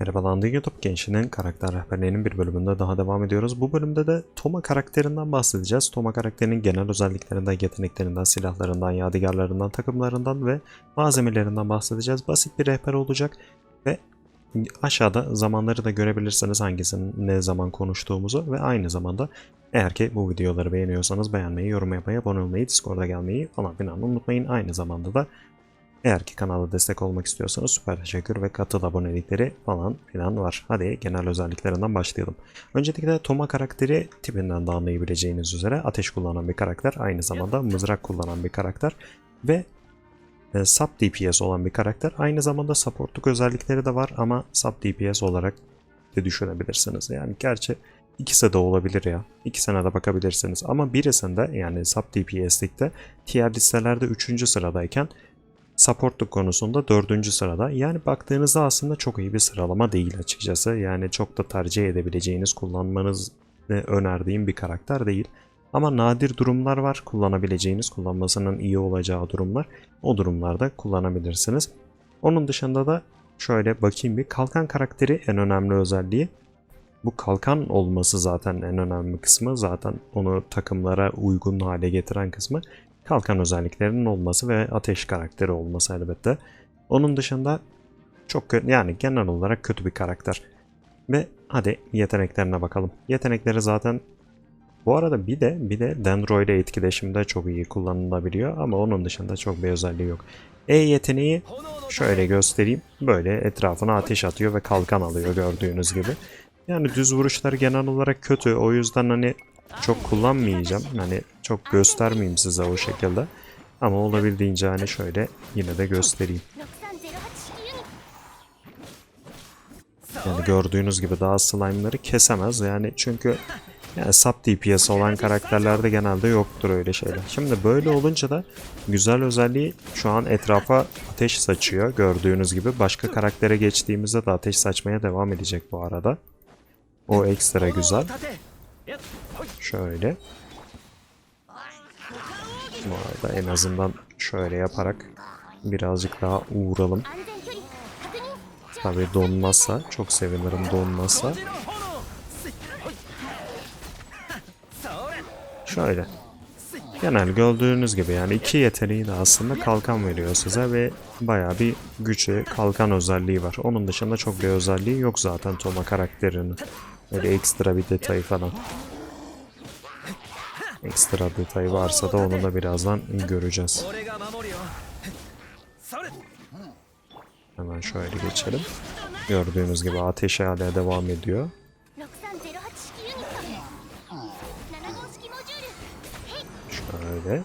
Merhabalar YouTube gençliğinin karakter rehberliğinin bir bölümünde daha devam ediyoruz. Bu bölümde de Toma karakterinden bahsedeceğiz. Toma karakterinin genel özelliklerinden, yeteneklerinden, silahlarından, yadigarlarından, takımlarından ve malzemelerinden bahsedeceğiz. Basit bir rehber olacak ve aşağıda zamanları da görebilirsiniz hangisinin ne zaman konuştuğumuzu ve aynı zamanda eğer ki bu videoları beğeniyorsanız beğenmeyi, yorum yapmayı, abone olmayı, Discord'a gelmeyi falan filan unutmayın. Aynı zamanda da eğer ki kanala destek olmak istiyorsanız süper teşekkür ve katıl abonelikleri falan filan var. Hadi genel özelliklerinden başlayalım. Öncelikle Toma karakteri tipinden de anlayabileceğiniz üzere ateş kullanan bir karakter. Aynı zamanda mızrak kullanan bir karakter. Ve e, sub DPS olan bir karakter. Aynı zamanda supportluk özellikleri de var ama sub DPS olarak de düşünebilirsiniz. Yani gerçi ikisi de olabilir ya. İkisine de bakabilirsiniz. Ama birisinde yani sub DPS'likte tier listelerde 3. sıradayken supportluk konusunda dördüncü sırada. Yani baktığınızda aslında çok iyi bir sıralama değil açıkçası. Yani çok da tercih edebileceğiniz, kullanmanızı önerdiğim bir karakter değil. Ama nadir durumlar var kullanabileceğiniz, kullanmasının iyi olacağı durumlar. O durumlarda kullanabilirsiniz. Onun dışında da şöyle bakayım bir kalkan karakteri en önemli özelliği. Bu kalkan olması zaten en önemli kısmı. Zaten onu takımlara uygun hale getiren kısmı kalkan özelliklerinin olması ve ateş karakteri olması elbette. Onun dışında çok kötü yani genel olarak kötü bir karakter. Ve hadi yeteneklerine bakalım. Yetenekleri zaten bu arada bir de bir de Dendro ile etkileşimde çok iyi kullanılabiliyor ama onun dışında çok bir özelliği yok. E yeteneği şöyle göstereyim. Böyle etrafına ateş atıyor ve kalkan alıyor gördüğünüz gibi. Yani düz vuruşları genel olarak kötü. O yüzden hani çok kullanmayacağım. Hani çok göstermeyeyim size o şekilde. Ama olabildiğince hani şöyle yine de göstereyim. Yani gördüğünüz gibi daha slime'ları kesemez. Yani çünkü yani sub DPS olan karakterlerde genelde yoktur öyle şeyler. Şimdi böyle olunca da güzel özelliği şu an etrafa ateş saçıyor. Gördüğünüz gibi başka karaktere geçtiğimizde de ateş saçmaya devam edecek bu arada. O ekstra güzel. Şöyle. Bu arada en azından şöyle yaparak birazcık daha uğralım. Tabi donmazsa çok sevinirim donmazsa. Şöyle. Genel gördüğünüz gibi yani iki yeteneği de aslında kalkan veriyor size ve baya bir güçlü kalkan özelliği var. Onun dışında çok bir özelliği yok zaten Toma karakterinin. Öyle ekstra bir detayı falan. Ekstra detayı varsa da onu da birazdan göreceğiz. Hemen şöyle geçelim. Gördüğünüz gibi ateş hala devam ediyor. Şöyle.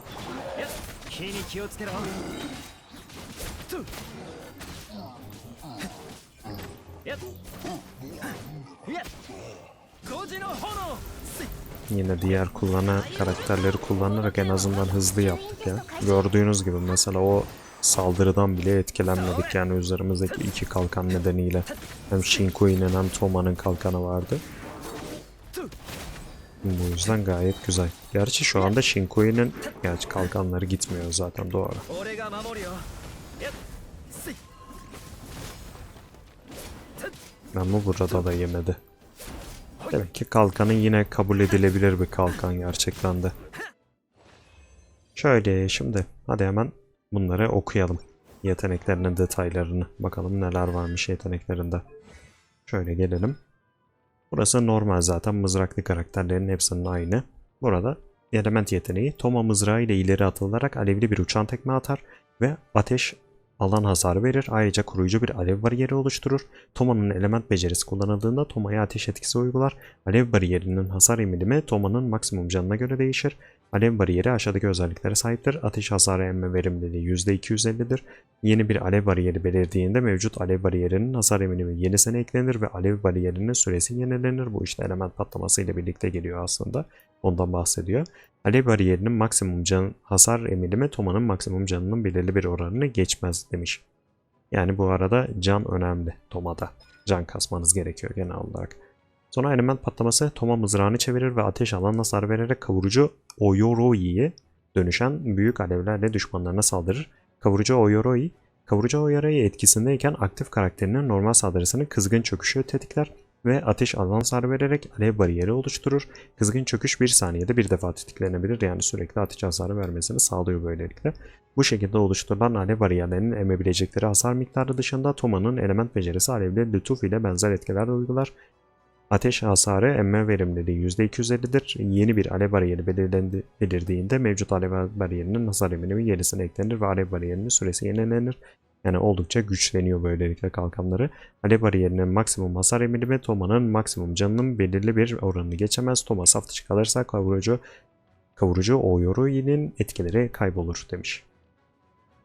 Yine diğer kullanan karakterleri kullanarak en azından hızlı yaptık ya. Gördüğünüz gibi mesela o saldırıdan bile etkilenmedik yani üzerimizdeki iki kalkan nedeniyle. Hem Shinko'nun hem Toma'nın kalkanı vardı. Bu yüzden gayet güzel. Gerçi şu anda Shinko'nun gerçi kalkanları gitmiyor zaten doğru. Ama burada da yemedi. Demek ki kalkanın yine kabul edilebilir bir kalkan gerçekten de. Şöyle şimdi hadi hemen bunları okuyalım. Yeteneklerinin detaylarını. Bakalım neler varmış yeteneklerinde. Şöyle gelelim. Burası normal zaten mızraklı karakterlerin hepsinin aynı. Burada element yeteneği Toma mızrağı ile ileri atılarak alevli bir uçan tekme atar ve ateş alan hasarı verir. Ayrıca koruyucu bir alev bariyeri oluşturur. Toma'nın element becerisi kullanıldığında Toma'ya ateş etkisi uygular. Alev bariyerinin hasar emilimi Toma'nın maksimum canına göre değişir. Alev bariyeri aşağıdaki özelliklere sahiptir. Ateş hasarı emme verimliliği %250'dir. Yeni bir alev bariyeri belirdiğinde mevcut alev bariyerinin hasar emilimi yenisine eklenir ve alev bariyerinin süresi yenilenir. Bu işte element patlaması ile birlikte geliyor aslında. Ondan bahsediyor. Alev bariyerinin maksimum can hasar emilimi Toma'nın maksimum canının belirli bir oranını geçmez demiş. Yani bu arada can önemli Toma'da. Can kasmanız gerekiyor genel olarak. Sonra element patlaması Toma mızrağını çevirir ve ateş alan hasar vererek kavurucu Oyoroi'ye dönüşen büyük alevlerle düşmanlarına saldırır. Kavurucu Oyoroi Kavurucu o yarayı etkisindeyken aktif karakterinin normal saldırısını kızgın çöküşü tetikler ve ateş alan hasar vererek alev bariyeri oluşturur. Kızgın çöküş bir saniyede bir defa tetiklenebilir yani sürekli ateş hasarı vermesini sağlıyor böylelikle. Bu şekilde oluşturulan alev bariyerlerinin emebilecekleri hasar miktarı dışında Toma'nın element becerisi alevli lütuf ile benzer etkiler uygular. Ateş hasarı emme verimliliği %250'dir. Yeni bir alev bariyeri belirlendi, mevcut alev bariyerinin hasar eminimi yenisine eklenir ve alev bariyerinin süresi yenilenir. Yani oldukça güçleniyor böylelikle kalkanları. Alev bariyerinin maksimum hasar eminimi Toma'nın maksimum canının belirli bir oranını geçemez. Toma saf dışı kalırsa kavurucu kavurucu Oyoroi'nin etkileri kaybolur demiş.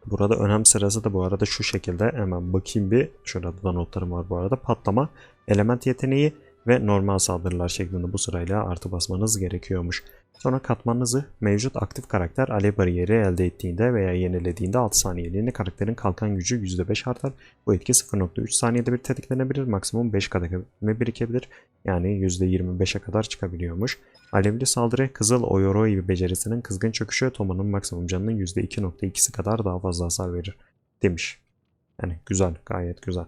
Burada önem sırası da bu arada şu şekilde hemen bakayım bir. Şurada da notlarım var bu arada. Patlama, element yeteneği ve normal saldırılar şeklinde bu sırayla artı basmanız gerekiyormuş. Sonra katmanınızı mevcut aktif karakter alev bariyeri elde ettiğinde veya yenilediğinde 6 saniyeliğine karakterin kalkan gücü %5 artar. Bu etki 0.3 saniyede bir tetiklenebilir. Maksimum 5 kademe birikebilir. Yani %25'e kadar çıkabiliyormuş. Alevli saldırı Kızıl Oyoroi becerisinin kızgın çöküşü Toma'nın maksimum canının %2.2'si kadar daha fazla hasar verir demiş. Yani güzel gayet güzel.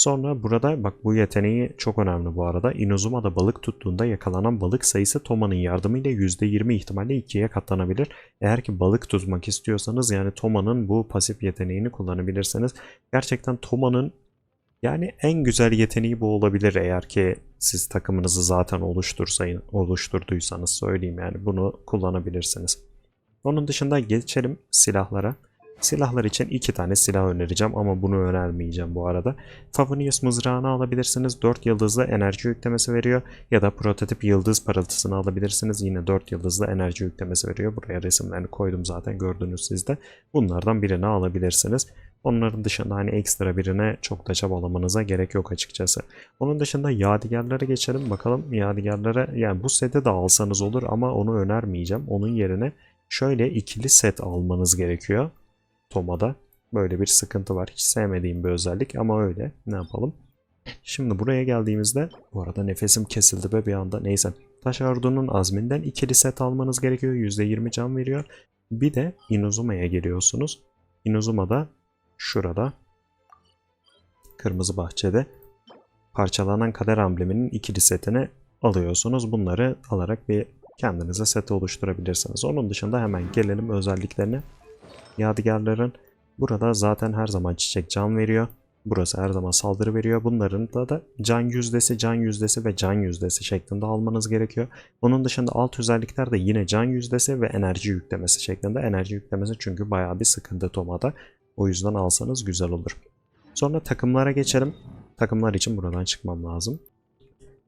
Sonra burada bak bu yeteneği çok önemli bu arada. Inazuma'da balık tuttuğunda yakalanan balık sayısı Toma'nın yardımıyla %20 ihtimalle 2'ye katlanabilir. Eğer ki balık tutmak istiyorsanız yani Toma'nın bu pasif yeteneğini kullanabilirsiniz. Gerçekten Toma'nın yani en güzel yeteneği bu olabilir eğer ki siz takımınızı zaten oluştursayın, oluşturduysanız söyleyeyim yani bunu kullanabilirsiniz. Onun dışında geçelim silahlara. Silahlar için iki tane silah önereceğim ama bunu önermeyeceğim bu arada. Favonius mızrağını alabilirsiniz. 4 yıldızlı enerji yüklemesi veriyor. Ya da prototip yıldız parıltısını alabilirsiniz. Yine 4 yıldızlı enerji yüklemesi veriyor. Buraya resimlerini koydum zaten gördünüz siz de. Bunlardan birini alabilirsiniz. Onların dışında hani ekstra birine çok da çabalamanıza gerek yok açıkçası. Onun dışında yadigarlara geçelim bakalım. Yadigarlara yani bu sete de alsanız olur ama onu önermeyeceğim. Onun yerine şöyle ikili set almanız gerekiyor. Toma'da. Böyle bir sıkıntı var. Hiç sevmediğim bir özellik ama öyle. Ne yapalım? Şimdi buraya geldiğimizde bu arada nefesim kesildi be bir anda. Neyse. Taş Ardu'nun azminden ikili set almanız gerekiyor. %20 can veriyor. Bir de Inuzuma'ya geliyorsunuz. Inuzuma'da şurada kırmızı bahçede parçalanan kader ambleminin ikili setini alıyorsunuz. Bunları alarak bir kendinize set oluşturabilirsiniz. Onun dışında hemen gelelim özelliklerine. Yadigarların burada zaten her zaman çiçek can veriyor. Burası her zaman saldırı veriyor. Bunların da da can yüzdesi, can yüzdesi ve can yüzdesi şeklinde almanız gerekiyor. Onun dışında alt özellikler de yine can yüzdesi ve enerji yüklemesi şeklinde. Enerji yüklemesi çünkü bayağı bir sıkıntı Toma'da. O yüzden alsanız güzel olur. Sonra takımlara geçelim. Takımlar için buradan çıkmam lazım.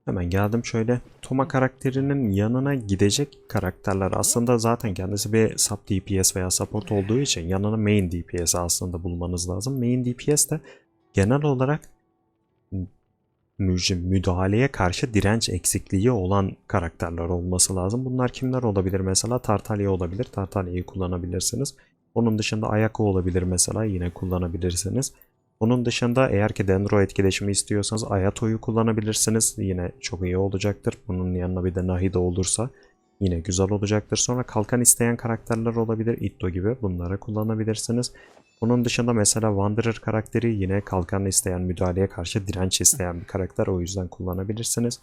Hemen geldim şöyle. Toma karakterinin yanına gidecek karakterler aslında zaten kendisi bir sub DPS veya support olduğu için yanına main DPS aslında bulmanız lazım. Main DPS de genel olarak mü- müdahaleye karşı direnç eksikliği olan karakterler olması lazım. Bunlar kimler olabilir mesela? Tartalya olabilir. Tartalya'yı kullanabilirsiniz. Onun dışında Ayako olabilir mesela yine kullanabilirsiniz. Onun dışında eğer ki Dendro etkileşimi istiyorsanız Ayato'yu kullanabilirsiniz. Yine çok iyi olacaktır. Bunun yanına bir de Nahida olursa yine güzel olacaktır. Sonra kalkan isteyen karakterler olabilir. Itto gibi bunları kullanabilirsiniz. Onun dışında mesela Wanderer karakteri yine kalkan isteyen müdahaleye karşı direnç isteyen bir karakter. O yüzden kullanabilirsiniz.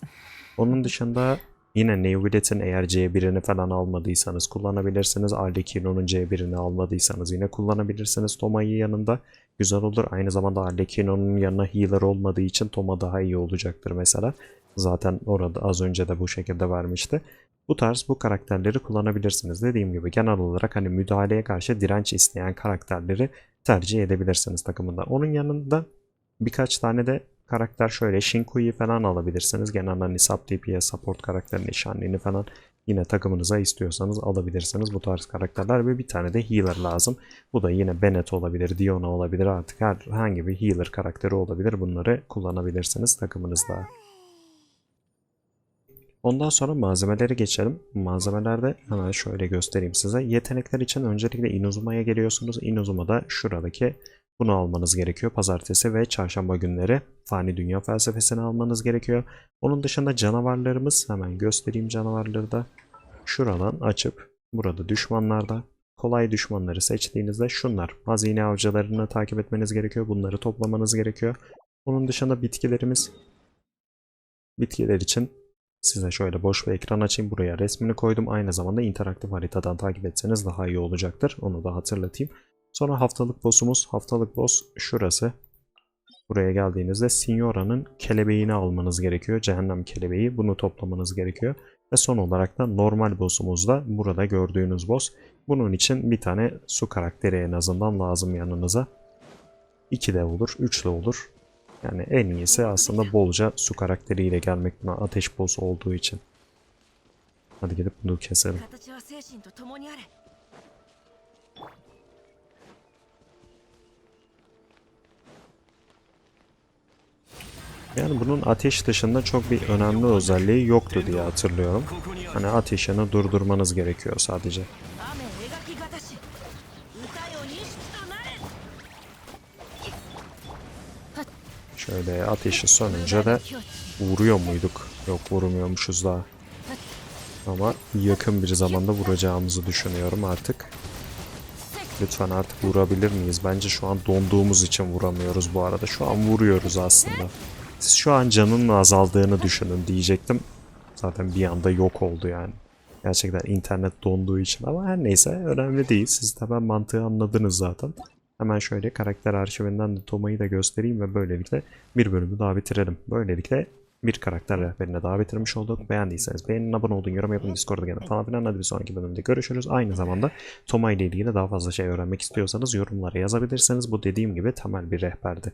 Onun dışında Yine Neuvillet'in eğer C1'ini falan almadıysanız kullanabilirsiniz. Arlecchino'nun C1'ini almadıysanız yine kullanabilirsiniz. Toma'yı yanında güzel olur. Aynı zamanda Arlecchino'nun yanına healer olmadığı için Toma daha iyi olacaktır mesela. Zaten orada az önce de bu şekilde vermişti. Bu tarz bu karakterleri kullanabilirsiniz. Dediğim gibi genel olarak hani müdahaleye karşı direnç isteyen karakterleri tercih edebilirsiniz takımında. Onun yanında birkaç tane de karakter şöyle Shinku'yu falan alabilirsiniz. Genelde hani sub DPS support karakterini, Shanlin'i falan yine takımınıza istiyorsanız alabilirsiniz bu tarz karakterler ve bir tane de healer lazım. Bu da yine Bennett olabilir, Diona olabilir artık herhangi bir healer karakteri olabilir. Bunları kullanabilirsiniz takımınızda. Ondan sonra malzemeleri geçelim. Malzemelerde hemen şöyle göstereyim size. Yetenekler için öncelikle Inuzuma'ya geliyorsunuz. Inuzuma'da şuradaki bunu almanız gerekiyor. Pazartesi ve çarşamba günleri fani dünya felsefesini almanız gerekiyor. Onun dışında canavarlarımız hemen göstereyim canavarları da. Şuradan açıp burada düşmanlarda kolay düşmanları seçtiğinizde şunlar. Hazine avcılarını takip etmeniz gerekiyor. Bunları toplamanız gerekiyor. Onun dışında bitkilerimiz. Bitkiler için size şöyle boş bir ekran açayım. Buraya resmini koydum. Aynı zamanda interaktif haritadan takip etseniz daha iyi olacaktır. Onu da hatırlatayım. Sonra haftalık boss'umuz. Haftalık boss şurası. Buraya geldiğinizde Signora'nın kelebeğini almanız gerekiyor. Cehennem kelebeği. Bunu toplamanız gerekiyor. Ve son olarak da normal boss'umuz da burada gördüğünüz boss. Bunun için bir tane su karakteri en azından lazım yanınıza. 2 de olur, 3 de olur. Yani en iyisi aslında bolca su karakteriyle gelmek buna ateş boss olduğu için. Hadi gidip bunu keselim. Yani bunun ateş dışında çok bir önemli özelliği yoktu diye hatırlıyorum. Hani ateşini durdurmanız gerekiyor sadece. Şöyle ateşi sönünce de vuruyor muyduk? Yok vurmuyormuşuz daha. Ama yakın bir zamanda vuracağımızı düşünüyorum artık. Lütfen artık vurabilir miyiz? Bence şu an donduğumuz için vuramıyoruz bu arada. Şu an vuruyoruz aslında. Siz şu an canının azaldığını düşünün diyecektim. Zaten bir anda yok oldu yani. Gerçekten internet donduğu için ama her neyse önemli değil. Siz de ben mantığı anladınız zaten. Hemen şöyle karakter arşivinden de Toma'yı da göstereyim ve böylelikle bir bölümü daha bitirelim. Böylelikle bir karakter rehberine daha bitirmiş olduk. Beğendiyseniz beğenin, abone olun, yorum yapın, Discord'a gelin falan filan. Hadi bir sonraki bölümde görüşürüz. Aynı zamanda Toma ile ilgili daha fazla şey öğrenmek istiyorsanız yorumlara yazabilirsiniz. Bu dediğim gibi temel bir rehberdi.